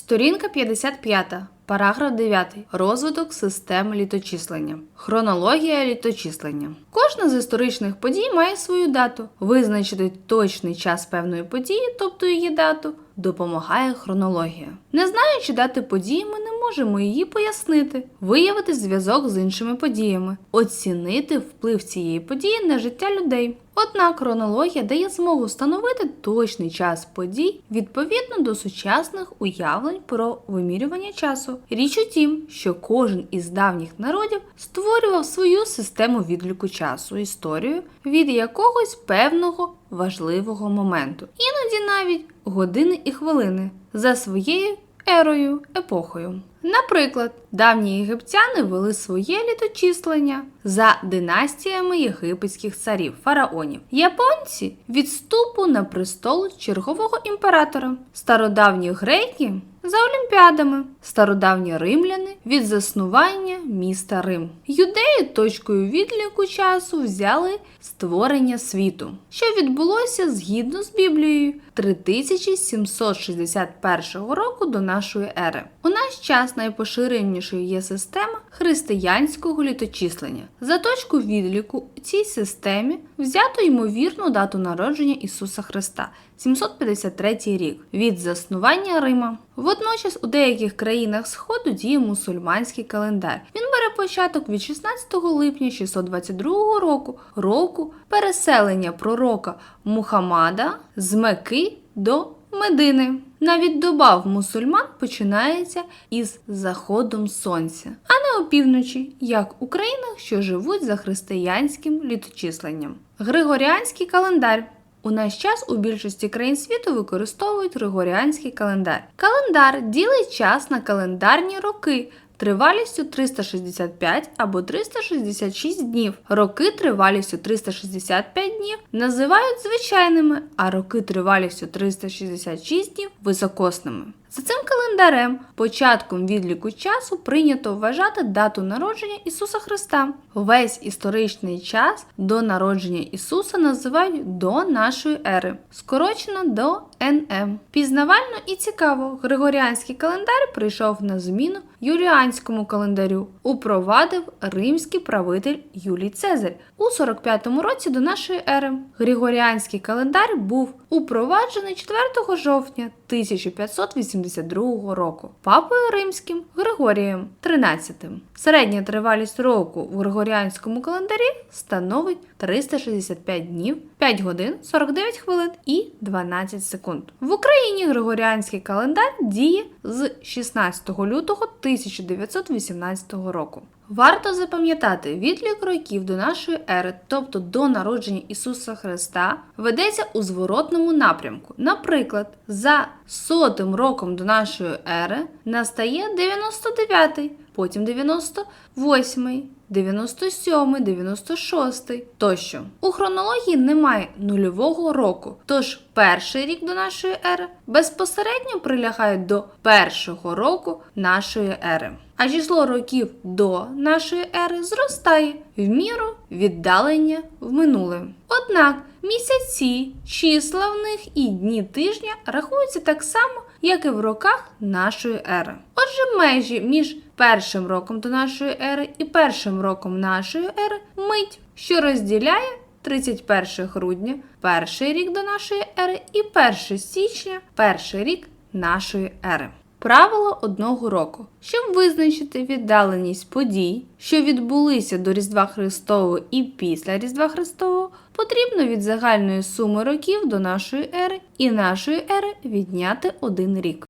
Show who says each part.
Speaker 1: Сторінка 55. Параграф 9. Розвиток систем літочислення. Хронологія літочислення. Кожна з історичних подій має свою дату. Визначити точний час певної події, тобто її дату, допомагає хронологія. Не знаючи дати події, ми не можемо її пояснити, виявити зв'язок з іншими подіями, оцінити вплив цієї події на життя людей. Однак хронологія дає змогу встановити точний час подій відповідно до сучасних уявлень про вимірювання часу. Річ у тім, що кожен із давніх народів створював свою систему відліку часу, історію від якогось певного важливого моменту, іноді навіть години і хвилини за своєю ерою, епохою. Наприклад, давні єгиптяни вели своє літочислення за династіями єгипетських царів фараонів. Японці відступу на престол чергового імператора, стародавні греки за олімпіадами, стародавні римляни від заснування міста Рим. Юдеї точкою відліку часу взяли створення світу, що відбулося згідно з Біблією 3761 року до нашої ери. У наш час найпоширенішою є система християнського літочислення. За точку відліку у цій системі взято ймовірну дату народження Ісуса Христа 753 рік від заснування Рима. Водночас у деяких країнах Сходу діє мусульманський календар. Він бере початок від 16 липня 622 року, року переселення пророка Мухаммада з Мекки до Медини. Навіть доба в мусульман починається із заходом сонця, а не опівночі, як у країнах, що живуть за християнським літочисленням. Григоріанський календар. У наш час у більшості країн світу використовують Григоріанський календар. Календар ділить час на календарні роки тривалістю 365 або 366 днів. Роки тривалістю 365 днів називають звичайними, а роки тривалістю 366 днів високосними. За цим календарем, початком відліку часу, прийнято вважати дату народження Ісуса Христа. Весь історичний час до народження Ісуса називають до нашої ери, скорочено до НМ. Пізнавально і цікаво, Григоріанський календар прийшов на зміну Юліанському календарю, упровадив римський правитель Юлій Цезарь у 45-му році до нашої ери. Григоріанський календар був упроваджений 4 жовтня 1582 року папою римським Григорієм XIII. Середня тривалість року в Григоріанському календарі становить 365 днів, 5 годин, 49 хвилин і 12 секунд. В Україні Григоріанський календар діє з 16 лютого 1918 року. Варто запам'ятати, відлік років до нашої ери, тобто до народження Ісуса Христа, ведеться у зворотному напрямку. Наприклад, за сотим роком до нашої ери настає 99-й, потім 98-й, 97, 96 тощо. У хронології немає нульового року, тож перший рік до нашої ери безпосередньо прилягає до першого року нашої ери. А число років до нашої ери зростає в міру віддалення в минуле. Однак місяці, числа в них і дні тижня рахуються так само, як і в роках нашої ери. Отже, межі між першим роком до нашої ери і першим роком нашої ери мить, що розділяє 31 грудня, перший рік до нашої ери і 1 січня, перший рік нашої ери. Правило одного року. Щоб визначити віддаленість подій, що відбулися до Різдва Христового і після Різдва Христового, потрібно від загальної суми років до нашої ери і нашої ери відняти один рік.